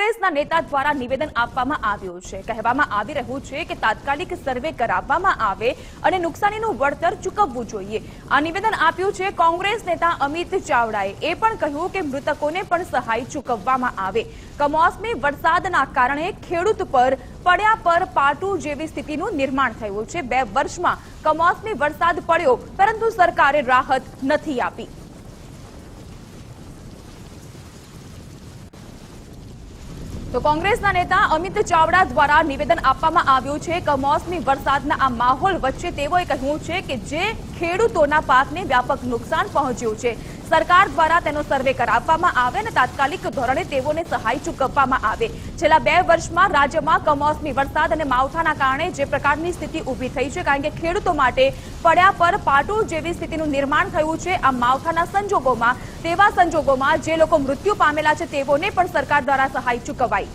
કોંગ્રેસના નેતા દ્વારા નિવેદન આપવામાં આવ્યું છે. કહેવામાં આવી રહ્યું છે કે તાત્કાલિક સર્વે કરાવવામાં આવે અને નુકસાનીનું વળતર ચૂકવવું જોઈએ. આ નિવેદન આપ્યું છે કોંગ્રેસ નેતા અમિત ચાવડાએ. એ પણ કહ્યું કે મૃતકોને પણ સહાય ચૂકવવામાં આવે. કમોસમી વરસાદના કારણે ખેડૂત પર, પડ્યા પર પાટું જેવી સ્થિતિનું નિર્માણ થયું છે. બે વર્ષમાં કમોસમી વરસાદ પડ્યો, પરંતુ સરકારે રાહત નથી આપી. તો કોંગ્રેસના નેતા અમિત ચાવડા દ્વારા નિવેદન આપવામાં આવ્યું છે કમોસમી વરસાદના આ માહોલ વચ્ચે તેઓએ કહ્યું છે કે જે ખેડૂતોના પાકને વ્યાપક નુકસાન પહોંચ્યું છે. સરકાર દ્વારા તેનો સર્વે કરાવવામાં આવે અને તાત્કાલિક ધોરણે તેઓને સહાય ચૂકવવામાં આવે. છેલ્લા બે વર્ષમાં રાજ્યમાં કમોસમી વરસાદ અને માવઠાના કારણે જે પ્રકારની સ્થિતિ ઊભી થઈ છે, કારણ કે ખેડૂતો માટે પડ્યા પર પાટું જેવી સ્થિતિનું નિર્માણ થયું છે. આ માવઠાના સંજોગોમાં તેવા સંજોગોમાં જે લોકો મૃત્યુ પામેલા છે તેઓને પણ સરકાર દ્વારા સહાય ચૂકવાઈ.